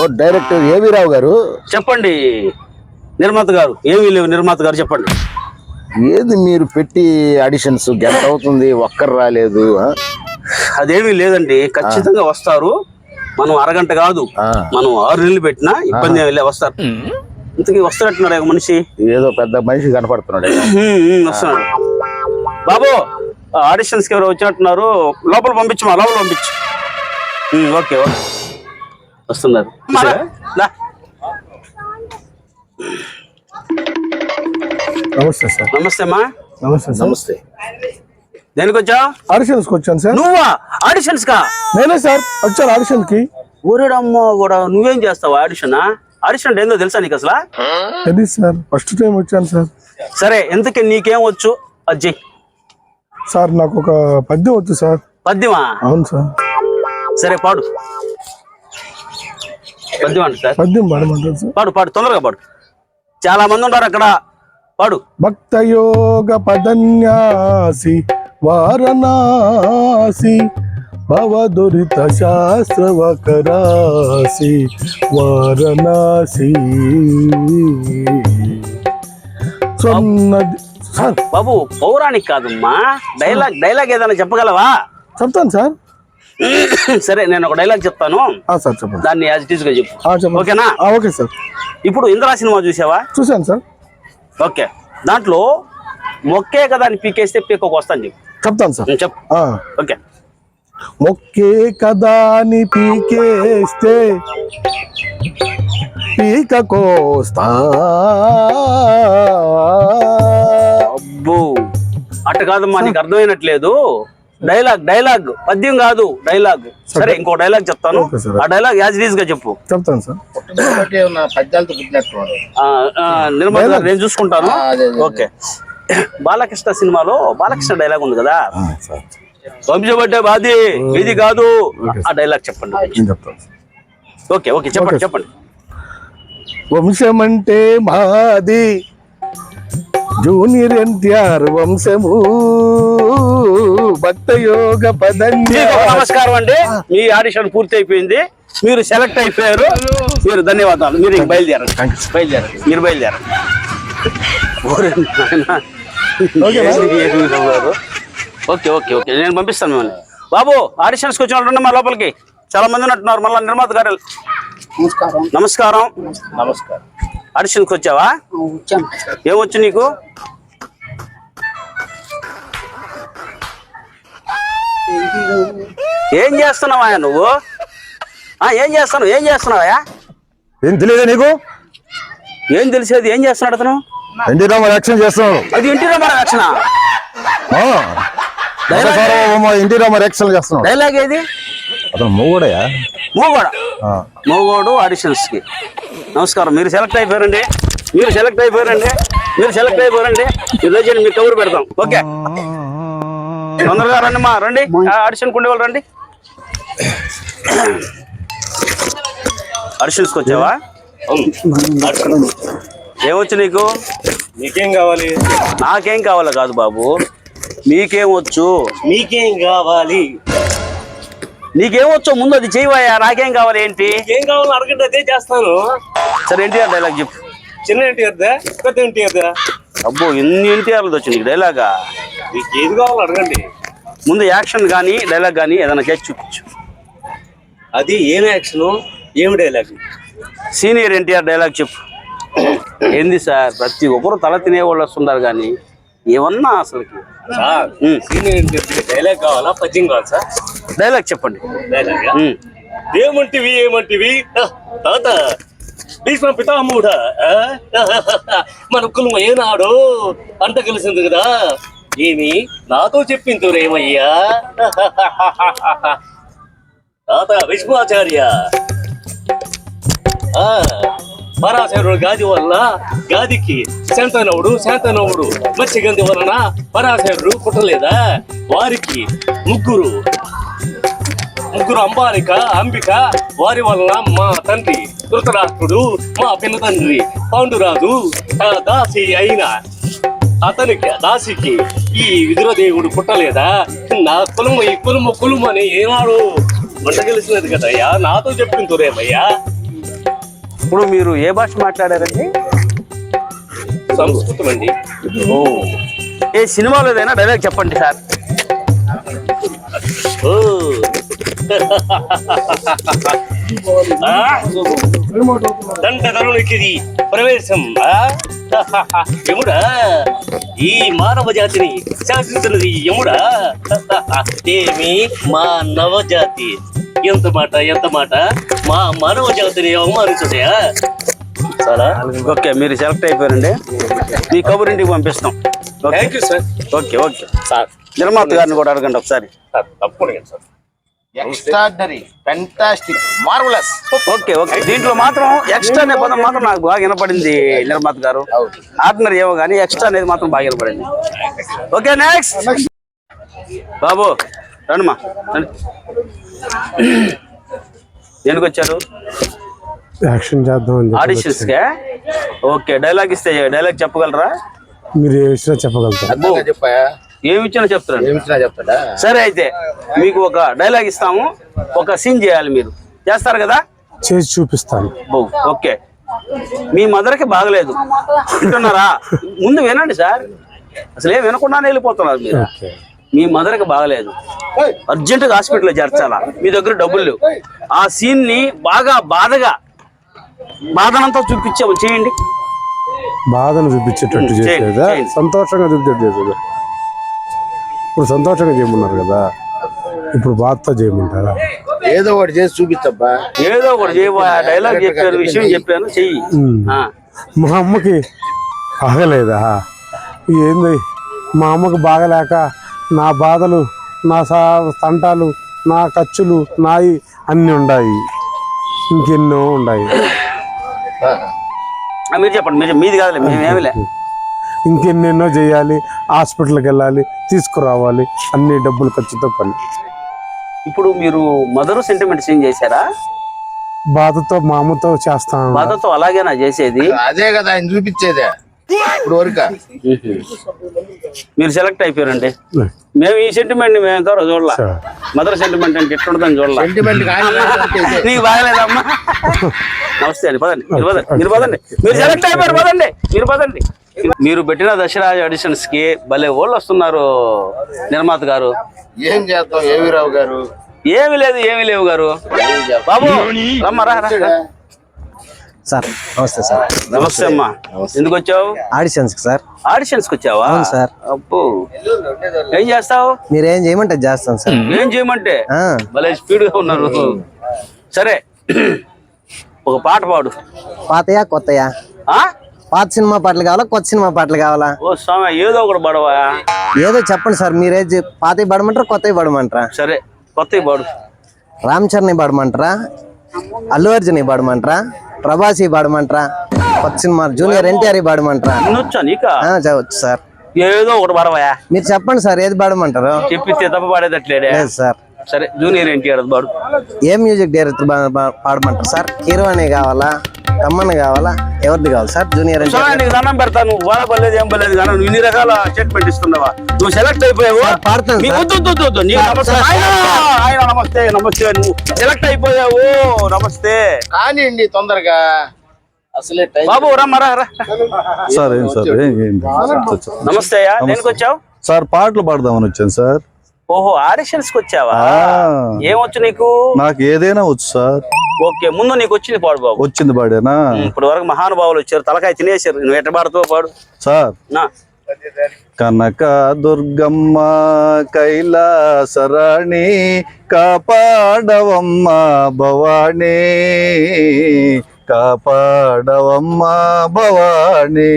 ఓ director AV Rao గారు? చెప్పండి. నిర్మాత గారు. ఏమీ లేవు నిర్మాత గారు చెప్పండి. ఏది మీరు పెట్టి ఆడిషన్స్ గంట అవుతుంది ఒక్కరు రాలేదు ఆ? అదేమీ లేదండి. ఖచ్చితంగా వస్తారు. మనం అరగంట కాదు. ఆ. మనం ఆరు నెలలు పెట్టినా ఇబ్బంది ఏమీ లేదు వస్తారు. ఇంతకీ వస్తున్నట్టున్నాడు ఒక మనిషి. ఏదో పెద్ద మనిషి కనపడుతున్నాడు. హ్మ్, హ్మ్, వస్తున్నాడు. బాబు ఆడిషన్స్కి ఎవరు వచ్చినట్టున్నారు. లోపల పంపించు మా లోపల పంపించు. హ్మ్, ఓకే ఓకే. వస్తున్నారు. నమస్తే సార్. నమస్తే అమ్మా. నమస్తే నమస్తే. దేనికి వచ్చావు ఆడిషన్స్కి వచ్చాను సార్. నువ్వా? ఆడిషన్స్ కా నేనే సార్ వచ్చాను ఆడిషన్కి. ఊరేడమ్మో కూడా నువ్వేం చేస్తావు ఆడిషన్? ఆడిషన్ ఏందో తెలుసా నీకు అసలు? తెలియదు సార్. ఫస్ట్ టైం వచ్చాను సార్. సరే ఎందుకే నీకేం వచ్చు? అజ్జయ్ సార్ నాకు ఒక పద్యం వచ్చు సార్. పద్యమా? అవును సార్. సరే పాడు. పద్యం సార్? పద్యం పాడమంటారు సార్. పాడు పాడు తొందరగా పాడు. చాలా మంది ఉన్నారు అక్కడ. పాడు. భక్త యోగ పదన్యాసి వారణాసి భవదురిత శాస్త్రవకరాసి వారణాసి. సొన్నది సార్. బాబు పౌరాణిక్ కాదమ్మా. డైలాగ్ డైలాగ్ ఏదైనా చెప్పగలవా? చెప్తాను సార్. సరే నేను ఒక డైలాగ్ చెప్తాను. సార్ చెప్పండి. దాన్ని యాజ్ ఇట్ ఈస్గా చెప్పు. ఆ, చెప్పండి. ఓకేనా? Okay sir. ఇప్పుడు ఇంద్రా సినిమా చూసావా? చూశాను సార్. ఓకే. దాంట్లో మొక్కే కదా అని పీకేస్తే పీకోకు వస్తాను చెప్పు. చెప్తాను సార్. చెప్పు. ఓకే. మొక్కే కదా అని పీకేస్తే పీక కోస్తా అబ్బో. అట్ట కాదమ్మా నీకు అర్థమైనట్లేదు. డైలాగ్ డైలాగ్ పద్యం కాదు డైలాగ్ సరే ఇంకో డైలాగ్ చెప్తాను. ఆ డైలాగ్ యాజ్గా చెప్పు. చెప్తాను సార్ నిర్మల్ గారు నేను చూసుకుంటాను. ఓకే. బాలకృష్ణ సినిమాలో బాలకృష్ణ డైలాగ్ ఉంది కదా? వంశపడ్డే బాది ఇది కాదు. ఆ డైలాగ్ చెప్పండి. నేను చెప్తాను సార్. ఓకే ఓకే చెప్పండి చెప్పండి. వంశమంటే మాది జూనియర్ ఎన్టీఆర్ వంశము. భక్త యోగ ఒక నమస్కారం అండి. మీ ఆడిషన్ పూర్తి అయిపోయింది మీరు సెలెక్ట్ అయిపోయారు. మీరు ధన్యవాదాలు. మీరు బయలుదేరండి. బయలుదేరండి. మీరు బయలుదేరండి? ఓకే ఓకే ఓకే నేను పంపిస్తాను మిమ్మల్ని. బాబు ఆడిషన్స్కి వచ్చిన వాళ్ళు మా లోపలికి. చాలా మంది ఉన్నట్టున్నారు. మళ్ళీ నిర్మాత గారు నమస్కారం. నమస్కారం. నమస్కారం. ఆడిషన్కి వచ్చావా? ఏమొచ్చు నీకు? ఏం చేస్తున్నావా నువ్వు? ఆ, ఏం చేస్తున్నావు? ఏం చేస్తున్నావా ఏం తెలియదా నీకు? ఏం తెలిసేది? ఏం చేస్తున్నాడు అతను? ఎన్టీ రామారావు యాక్షన్ చేస్తున్నాడు. అది ఇంటి మన రక్షణ ఎన్టీ రామారావు యాక్షన్ చేస్తున్నాడు. డైలాగ్ ఏది? అతను మూడయా మూగోడ. మూగోడు ఆడిషన్స్కి నమస్కారం. మీరు సెలెక్ట్ అయిపోయారండి? మీరు సెలెక్ట్ అయిపోయారండి? మీరు సెలెక్ట్ అయిపోయారండి? ఈరోజు మీకు కబురు పెడతాం. ఓకే. తొందరగా రండి మా. రండి. ఆడిషన్ కుండే వాళ్ళు రండి. ఆడిషన్స్కి వచ్చావా? ఏమొచ్చు నీకు? మీకేం కావాలి? నాకేం కావాలో కాదు బాబు. మీకేం వచ్చు? మీకేం కావాలి? నీకేమొచ్చో ముందు అది చేయవయ్యా నాకేం కావాలి ఏంటి? ఏం కావాలో అడగండి అదే చేస్తాను. సరే ఎన్టీఆర్ డైలాగ్ చెప్పు. చిన్న ఎన్టీఆర్దా పెద్ద ఎన్టీఆర్దా అబ్బో ఎన్ని ఎన్టీఆర్లు వచ్చింది నీకు డైలాగా మీకు ఏది కావాలో అడగండి. ముందు యాక్షన్ కానీ డైలాగ్ కానీ ఏదైనా చేసి చూపించు. అది ఏం యాక్షన్? ఏమి డైలాగ్ సీనియర్ ఎన్టీఆర్ డైలాగ్ చెప్పు. ఏంది సార్ ప్రతి ఒక్కరు తల తినేవాళ్ళు వస్తున్నారు కానీ ఏమన్నా అసలుకి? సార్. సీనియర్ ఎన్టీఆర్ డైలాగ్ కావాలా? పద్యం కావాలి సార్? డైలాగ్ చెప్పండి. ఏమంటివి ఏమంటివి? తాత భీష్మ పితామహుడా? ఆ? మన కులం ఏనాడు అంత కలిసింది కదా. ఏమి? నాతో చెప్పింతురేమయ్యా తాత విష్ణుఆచార్య ఆ, పరాశరుడు గాది వల్ల గాదికి శాంతనవుడు శాంతనవుడు మత్స్యగంధి వలన పరాశరుడు పుట్టలేదా? వారికి ముగ్గురు. ముగ్గురు అంబాలిక అంబిక వారి వలన మా తండ్రి ధృతరాష్ట్రుడు మా పిన్న తండ్రి పాండురాజు దాసి అయిన అతనికి దాసికి ఈ విదురదేవుడు పుట్టలేదా? నా కులము ఈ కులము కులము అని ఏనాడు వంట కలిసినది కదయ్యా? నాతో చెప్పింతురేమయ్యా ఇప్పుడు మీరు ఏ భాష మాట్లాడారండి? సంస్కృతం అండి. ఓ. ఏ సినిమాలో ఏదైనా డైలాగ్ చెప్పండి సార్. ఓ. ఆ? దండ ధనులకిది ప్రవేశం? యముడా ఈ మానవ జాతిని శాసిస్తున్నది యముడా. ఏమి? మా నవజాతి ఎంత మాట ఎంత మాట? మా మానవ జాతిని అవమానించుతాయా చాలా? ఓకే మీరు సెలెక్ట్ అయిపోయారండి. మీ కబురు ఇంటికి పంపిస్తాం. Okay? Thank you sir okay okay. Sir నిర్మాత గారిని కూడా అడగండి ఒకసారి. సార్ తప్పకుండా sir extraordinary fantastic marvellous okay okay దీంట్లో మాత్రం ఎక్స్ట్రా అనే పదం మాత్రం నాకు బాగా వినపడింది నిర్మాత గారు. ఆర్డినరీ ఏమో కానీ ఎక్స్ట్రా అనేది మాత్రం బాగా వినపడింది. ఓకే నెక్స్ట్ బాబు రండిమా రండి దేనికి వచ్చారు? యాక్షన్ చేద్దాం ఆడిషన్స్ కే? ఓకే డైలాగ్ ఇస్తే డైలాగ్ చెప్పగలరా? మీరు ఏ విషయం చెప్పగలుగుతారు? ఏమిచ్చినా చెప్తాడా సరే అయితే మీకు ఒక డైలాగ్ ఇస్తాము. ఒక సీన్ చేయాలి మీరు. చేస్తారు కదా? చేసి చూపిస్తాను. బో ఓకే. మీ మదర్కి బాగలేదు. వింటున్నారా? ముందు వినండి సార్. అసలు ఏం వినకుండానే వెళ్ళిపోతున్నారు మీరు. మీ మదర్కి బాగలేదు. అర్జెంటుగా హాస్పిటల్లో చేర్చాలా? మీ దగ్గర డబ్బులు లేవు. ఆ సీన్ని బాగా బాధగా బాధనంతా చూపించే చేయండి. బాధను చూపించేటట్టు చేసేదా? చేయండి. సంతోషంగా చూపించేట్టు చేసేదా? ఇప్పుడు సంతోషంగా చేయమన్నారు కదా ఇప్పుడు బాధతో చేయమంటారా? ఏదో ఒకటి చేసి చూపించబ్బా ఏదో ఒకటి డైలాగ్ చెప్పాను విషయం చెప్పాను చెయ్యి. మా అమ్మకి బాగలేదా ఏంది? మా అమ్మకి బాగలేక నా బాధలు నా సా తంటాలు నా ఖర్చులు నాయి అన్నీ ఉన్నాయి ఇంకెన్నో ఉన్నాయి ఆ, మీరు చెప్పండి మీరు మీది కాదులే మేమేమిలే. ఇంకెన్నెన్నో చేయాలి హాస్పిటల్కి వెళ్ళాలి తీసుకురావాలి అన్ని డబ్బులు ఖర్చుతో పని. ఇప్పుడు మీరు మదర్ సెంటిమెంట్స్ ఏం చేశారా? బాధతో మా అమ్మతో చేస్తాను బాధతో అలాగేనా చేసేది? అదే కదా ఆయన చూపించేదే. ఇప్పుడు వరకు. మీరు సెలెక్ట్ అయిపోయారండి. మేము ఈ సెంటిమెంట్ మేము ఎంతవరకు చూడలా. మదర్ సెంటిమెంట్ అంటే ఎట్లుంటుందని చూడలా. సెంటిమెంట్ నీకు బాగలేదమ్మా. నమస్తే అండి పదండి. మీరు పదండి మీరు పదండి. మీరు సెలెక్ట్ అయిపోయారు పదండి. మీరు పదండి. మీరు పెట్టిన దశరాజ్ ఆడిషన్స్కి భలే ఓళ్ళు వస్తున్నారు నిర్మాత గారు. ఏం చేస్తాం? ఏవిరావు గారు? ఏమి లేదు ఏమి లేవు గారు. బాబు రమ్మా రా రా, రా. సార్ నమస్తే సార్. నమస్తే అమ్మా. ఎందుకు వచ్చావు? ఆడిషన్స్కి సార్. ఆడిషన్స్కి వచ్చావా? అవును సార్. అప్పు ఏం చేస్తావు? మీరు ఏం చేయమంటే చేస్తాను సార్. ఏం చేయమంటే? భలే స్పీడ్గా ఉన్నారు సరే ఒక పాట పాడు. పాతయా కొత్తయా? ఆ? పాత సినిమా పాటలు కావాలా కొత్త సినిమా పాటలు కావాలా? ఓ స్వామి ఏదో ఒకటి పడవా? ఏదో చెప్పండి సార్ మీరే పాతవి పడమంటారా కొత్తవి పడమంటారా? సరే కొత్తవి పాడు. రామ్ చరణ్ పడమంటారా? అల్లు అర్జున్ పడమంటారా? ప్రభాసి పడమంటారా? కొత్త సినిమా జూనియర్ ఎన్టీఆర్ పడమంటారా? చదవచ్చు సార్. ఏదో ఒకటి పడవా? మీరు చెప్పండి సార్ ఏది పడమంటారు? చెప్పిస్తే తప్ప సార్. సరే జూనియర్ ఎన్టీఆర్ పాడు. ఏ మ్యూజిక్ డైరెక్టర్ పాడమంటారు సార్? హీరో అనే కావాలా? తమ్మని కావాలా? ఎవరిది కావాలి సార్? జూనియర్ నీకు దండం పెడతాను వాళ్ళ పర్లేదు ఏం పర్లేదు కానీ నువ్వు ఇన్ని రకాల స్టేట్మెంట్ ఇస్తున్నావా? నువ్వు సెలెక్ట్ అయిపోయావు. పాడతాను ఆయన నమస్తే నమస్తే నువ్వు సెలెక్ట్ అయిపోయావు. నమస్తే. కానివ్వండి తొందరగా. అసలే టైం బాబు రమ్మా రా రా. సార్ ఏం సార్? నమస్తే దేనికి వచ్చావు సార్ పాటలు పాడదామని వచ్చాను సార్. ఓహో ఆడిషన్స్కి వచ్చావా ఏమొచ్చు నీకు? నాకు ఏదైనా వచ్చు సార్. ఓకే ముందు నీకు వచ్చింది పాడు బాబు. వచ్చింది పాడేనా? ఇప్పుడు వరకు మహానుభావులు వచ్చారు. తలకాయ తినేసారు నువ్వు ఎట్ట పాడుతావో పాడు. సార్. కనక దుర్గమ్మ కైలాసరాణి కాపాడవమ్మ భవానీ. కాపాడవమ్మ భవానీ.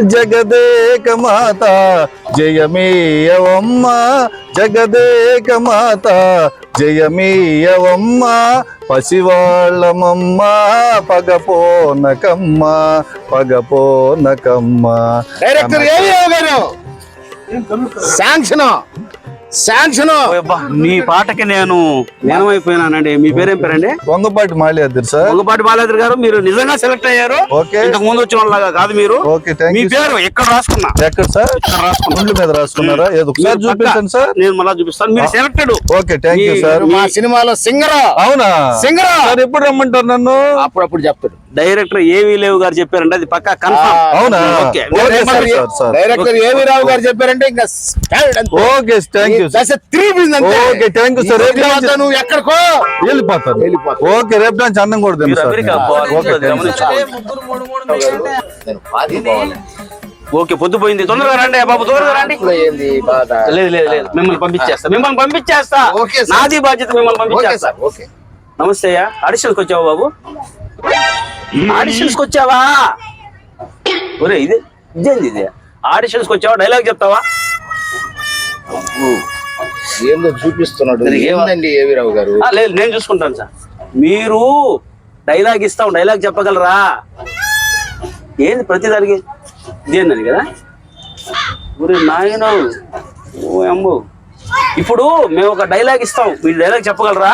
జగదేక మాత జయమీయవమ్మ జగదేక మాత జయమీయవమ్మ పసివాళ్ళమమ్మ పగపోనకమ్మ పగపోనకమ్మ. Director sanction. శాంక్షన్. అబ్బా, మీ పాటకి నేను నేనమైపోయినానండి మీ పేరేం పేరండి? వంగపాటి మాలియాద్రి సార్. పొంగపాటి బాలాద్రి గారు మీరు నిజంగా సెలెక్ట్ అయ్యారు? ఇంతకు ముందు వచ్చిన వాళ్ళగా కాదు మీరు. మీ పేరు ఎక్కడ రాసుకున్నా? ఎక్కడ సార్? గుండె మీద రాసుకున్నారా? ఏదో ఒకసారి చూపించండి సార్. నేను మళ్ళా చూపిస్తాను. మీరు selected okay thank you sir మా సినిమాలో సింగర్. అవునా? సింగర్. సార్ ఎప్పుడు రమ్మంటారు నన్ను? అప్పుడప్పుడు చెప్తాడు డైరెక్టర్ ఏవి లేవు గారు చెప్పారంటే అది పక్కా కన్ఫర్మ్ అవునా? Okay. Okay sir sir sir. Director AV Rao garu చెప్పారంటే ఇంకా okay thank sir three okay thank you sir రేపు నువ్వు ఎక్కడికో వెళ్ళిపోతాను వెళ్ళిపోతాను. ఓకే రేపు నుంచి అన్నం కూడా. ఓకే పొద్దుపోయింది తొందరగా రండి బాబు తొందరగా రండి. లేదు లేదు లేదు. మిమ్మల్ని పంపించేస్తా. మిమ్మల్ని పంపించేస్తా. నాది బాధ్యత మిమ్మల్ని పంపించేస్తా. సార్ ఓకే నమస్తే అయ్యా. ఆడిషన్కి వచ్చావా బాబు? ఆడిషన్స్కి వచ్చావా? ఒరే ఇది ఇదేంది ఇది? ఆడిషన్స్కి వచ్చావా? డైలాగ్ చెప్తావా? ఏందో చూపిస్తున్నాడు. ఏవి రావు గారు? లేదు నేను చూసుకుంటాను సార్. మీరు డైలాగ్ ఇస్తాం డైలాగ్ చెప్పగలరా? ఏంది ప్రతిదానికి ఇదేందని కదా? ఒరే నాయన ఓ అమ్మో. ఇప్పుడు మేము ఒక డైలాగ్ ఇస్తాం మీరు డైలాగ్ చెప్పగలరా?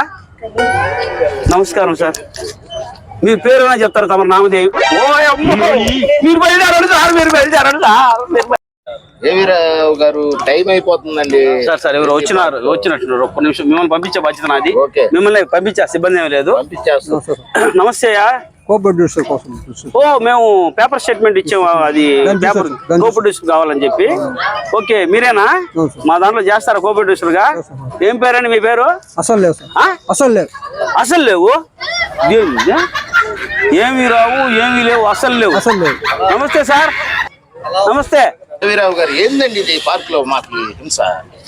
నమస్కారం సార్. మీ పేరు చెప్తారు తమ నామదేవి. ఓ అమ్మో. మీరు బయలుదేరండి సార్ మీరు బయలుదేరండి సార్. మీరు బయ- ఏవి రావు గారు టైం అయిపోతుందండి. సార్ సార్ ఎవరు వచ్చినారు వచ్చినట్టున్నారు. ఒక్క నిమిషం మిమ్మల్ని పంపించే బాధ్యత నాది. మిమ్మల్ని పంపించే సిబ్బంది ఏమీ లేదు. నమస్తే అయ్యా. కో ప్రొడ్యూసర్ కోసం ఓ మేము పేపర్ స్టేట్మెంట్ ఇచ్చాము అది పేపర్ కో ప్రొడ్యూసర్ కావాలని చెప్పి. ఓకే మీరేనా? మా దాంట్లో చేస్తారా కో ప్రొడ్యూసర్గా ఏం పేరండి మీ పేరు? అసలు లేవు సార్. ఆ? అసలు లేవు అసలు లేవు? ఏమీ రావు ఏమీ లేవు అసలు లేవు. అసలు లేవు నమస్తే సార్. నమస్తే. ఏవి రావు గారు ఏందండి ఇది? పార్క్లో మాకు హింస.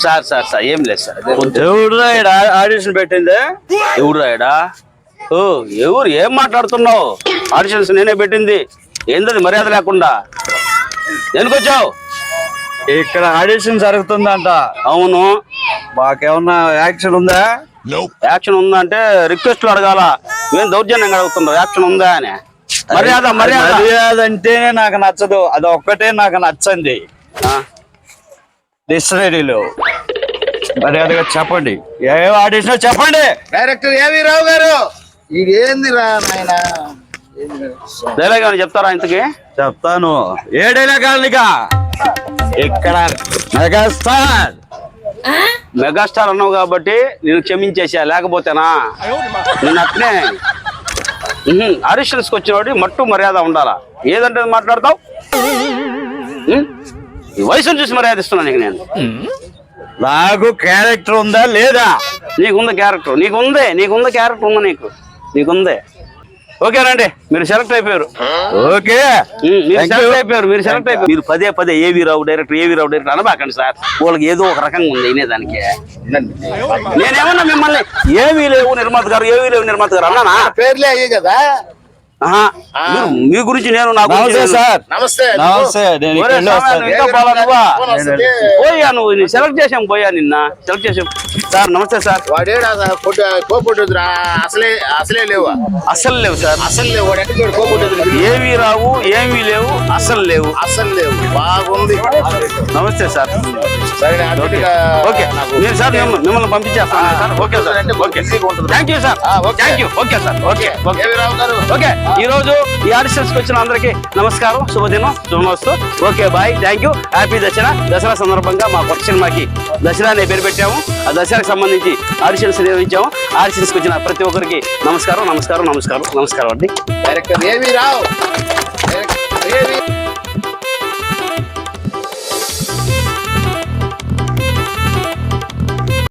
సార్ సార్ సార్ ఏం లేదు సార్. ఎవడు రాయడా? ఆడిషన్ పెట్టింది? ఎవడు రాయడా? ఓ ఎవరు ఏం మాట్లాడుతున్నావు? ఆడిషన్స్ నేనే పెట్టింది. ఏంటది మర్యాద లేకుండా? ఎందుకు వచ్చావు ఇక్కడ ఆడిషన్ జరుగుతుందంట. అవును. మాకేమన్నా యాక్షన్ ఉందా? యాక్షన్ ఉందా అంటే రిక్వెస్ట్ అడగాల. ఏం దౌర్జన్యంగా అడుగుతున్నావు యాక్షన్ ఉందా అని. మర్యాద మర్యాద. మర్యాద అంటేనే నాకు నచ్చదు. అది ఒక్కటే నాకు నచ్చంది. ఆ, డిక్షనరీలో మర్యాదగా చెప్పండి. ఏ ఆడిషన్ చెప్పండి. డైరెక్టర్ ఏవి రావు గారు? ఇది ఏంది రా నాయన? డైలాగ్ ఏమైనా చెప్తారా ఇంతకి? చెప్తాను. ఏడైనా కాలనిగా ఇక్కడ మెగాస్టార్. మెగాస్టార్ అన్నావు కాబట్టి నేను క్షమించేసా లేకపోతేనా? నేను అట్నే ఆడిషన్స్కి వచ్చినవాడి మట్టు మర్యాద ఉండాలా? ఏదంటే మాట్లాడతావు? ఈ వయసును చూసి మర్యాద ఇస్తున్నా నీకు నేను. నాకు క్యారెక్టర్ ఉందా లేదా? నీకుంది క్యారెక్టర్ నీకుందే నీకుంది క్యారెక్టర్ ఉంది నీకు. నీకుందే. ఓకేనండి మీరు సెలెక్ట్ అయిపోయారు. ఓకే. మీరు. సెలెక్ట్ అయిపోయారు మీరు సెలెక్ట్ అయిపోయారు. మీరు పదే పదే ఏవి రావు డైరెక్టర్ ఏవి రావు డైరెక్టర్ అనబాకండి సార్. వాళ్ళకి ఏదో ఒక రకంగా ఉంది వినేదానికి. నేనేమన్నా మిమ్మల్ని ఏమీ లేవు నిర్మాత గారు ఏమీ లేవు నిర్మాత గారు అన్నానా? పేర్లే అయ్యే కదా. మీ గురించి నేను నా గురించి నమస్తే సార్. నమస్తే. పోయా నువ్వు? సెలెక్ట్ చేసాం పోయా నిన్న. సెలెక్ట్ చేసాం సార్ నమస్తే సార్. వాడేడా కోపొట్టుదురా అసలే అసలే లేవు? అస్సలు లేవు సార్. అసలు లేవు. ఏమీ రావు ఏమీ లేవు అస్సలు లేవు. అసలు లేవు. బాగుంది. నమస్తే సార్. ఓకే. నేను సార్ మిమ్మల్ని పంపించేస్తాను sir. Okay sir. Okay. Thank you sir. ఆ, okay. Thank you okay sir. Okay. Okay AV Rao garu okay ఈరోజు ఈ ఆడిషన్స్ వచ్చిన అందరికీ నమస్కారం శుభదినం శుభమస్తు. Okay bye thank you. Happy Dasara. Dasara సందర్భంగా మా కొత్త సినిమాకి దసరా అనే పేరు పెట్టాము. ఆ దసరాకి సంబంధించి ఆడిషన్స్ నిర్వహించాము. ఆడిషన్స్కి వచ్చిన ప్రతి ఒక్కరికి నమస్కారం నమస్కారం నమస్కారం నమస్కారం అండి. డైరెక్టర్ ఏవి రావు?